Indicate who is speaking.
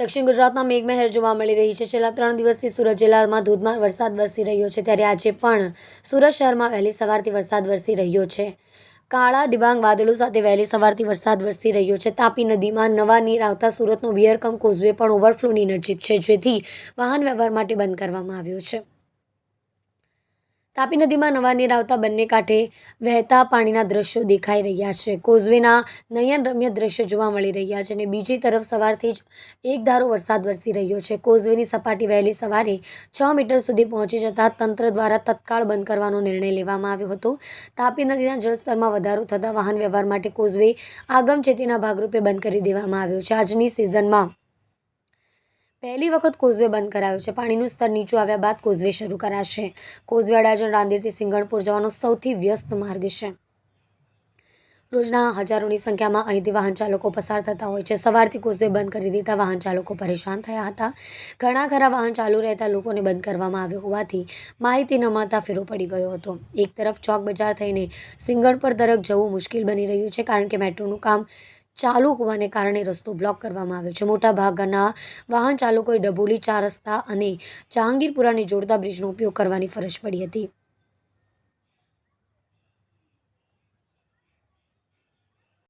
Speaker 1: દક્ષિણ ગુજરાતમાં મેઘમહેર જોવા મળી રહી છે. છેલ્લા ત્રણ દિવસથી સુરત જિલ્લામાં ધોધમાર વરસાદ વરસી રહ્યો છે. ત્યારે આજે પણ સુરત શહેરમાં વહેલી સવારથી વરસાદ વરસી રહ્યો છે. કાળા, ડિબાંગ, વાદળો સાથે વહેલી સવારથી વરસાદ વરસી રહ્યો છે. તાપી નદીમાં નવા નીર આવતા સુરતનો વિયરકમ કોઝવે પણ ઓવરફ્લોની નજીક છે, જેથી વાહન વ્યવહાર માટે બંધ કરવામાં આવ્યો છે. તાપી નદીમાં નવા નીર આવતા બંને કાંઠે વહેતા પાણીના દ્રશ્યો દેખાઈ રહ્યા છે. કોઝવેના નયનરમ્ય દ્રશ્યો જોવા મળી રહ્યા છે અને બીજી તરફ સવારથી જ એક ધારો વરસાદ વરસી રહ્યો છે. કોઝવેની સપાટી વહેલી સવારે છ મીટર સુધી પહોંચી જતાં તંત્ર દ્વારા તત્કાળ બંધ કરવાનો નિર્ણય લેવામાં આવ્યો હતો. તાપી નદીના જળસ્તરમાં વધારો થતાં વાહન વ્યવહાર માટે કોઝવે આગમચેતીના ભાગરૂપે બંધ કરી દેવામાં આવ્યો છે. આજની સિઝનમાં પહેલી વખત કોઝવે બંધ કરાયો છે. પાણીનું સ્તર નીચું આવ્યા બાદ કોઝવે શરૂ કરાશે. કોઝવે અડાજણ રાંદેરથી સિંગણપુર જવાનો સૌથી વ્યસ્ત માર્ગ છે. રોજના હજારોની સંખ્યામાં અહીંથી વાહન ચાલકો પસાર થતા હોય છે. સવારથી કોઝવે બંધ કરી દીધા. વાહન ચાલકો પરેશાન થયા હતા. ઘણા ખરા વાહન ચાલુ રહેતા લોકોને બંધ કરવામાં આવ્યો હોવાથી માહિતી ન મળતા ફેરો પડી ગયો હતો. એક તરફ ચોક બજાર થઈને સિંગણપુર તરફ જવું મુશ્કેલ બની રહ્યું છે કારણ કે મેટ્રોનું કામ ચાલુ હોવાને કારણે રસ્તો બ્લોક કરવામાં આવ્યો છે. મોટા ભાગના વાહન ચાલકોએ ડભોલી ચાર રસ્તા અને જહાંગીરપુરાને જોડતા બ્રિજનો ઉપયોગ કરવાની ફરજ પડી હતી.